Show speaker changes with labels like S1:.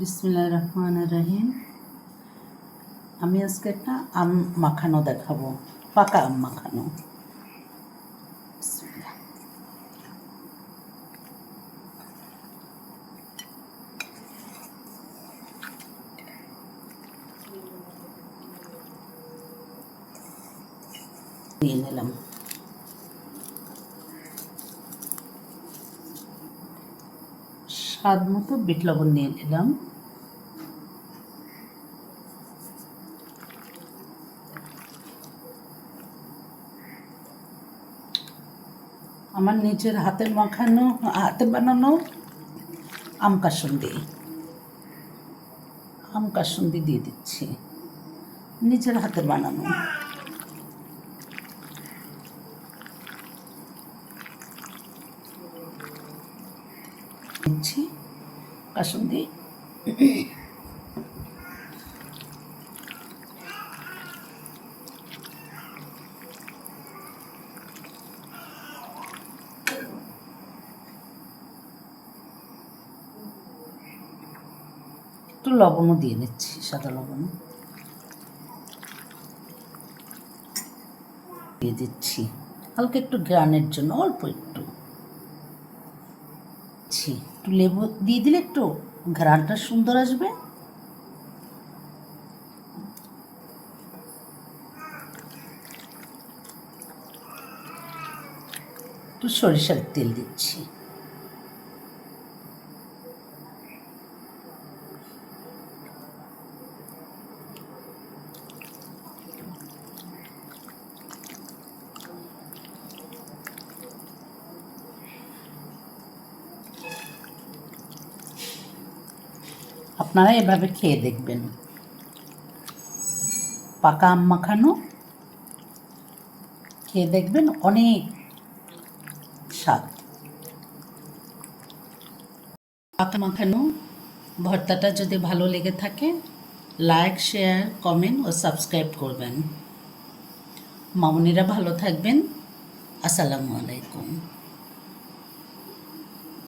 S1: বিসমিল্লাহ রহমান রহিম। আমি আজকে একটা আম মাখানো দেখাবো, পাকা আম মাখানো। বিসমিল্লাহ। নিয়ে নিলাম। স্বাদ মতো বিট লবণ নিয়ে নিলাম আমার নিজের হাতের মাখানো, হাতে বানানো আম কাসুন্দি। আম কাসুন্দি দিয়ে দিচ্ছি। নিজের হাতে বানানো। দিচ্ছি কাসুন্দি একটু লবণও দিয়ে নিচ্ছি, সাদা লবণ দিয়ে দিচ্ছি। হালকা একটু গ্রানের জন্য, অল্প একটু। দিচ্ছি। একটু লেবু দিয়ে দিলে একটু ঘ্রানটা সুন্দর আসবে। একটু সরিষার তেল দিচ্ছি। আপনারা এভাবে খেয়ে দেখবেন। পাকা আম মাখানো, খেয়ে দেখবেন অনেক স্বাদ। পাকা মাখানো, ভর্তাটা যদি ভালো লেগে থাকে, লাইক, শেয়ার, কমেন্ট ও সাবস্ক্রাইব করবেন। মামনিরা ভালো থাকবেন। আসসালামু আলাইকুম।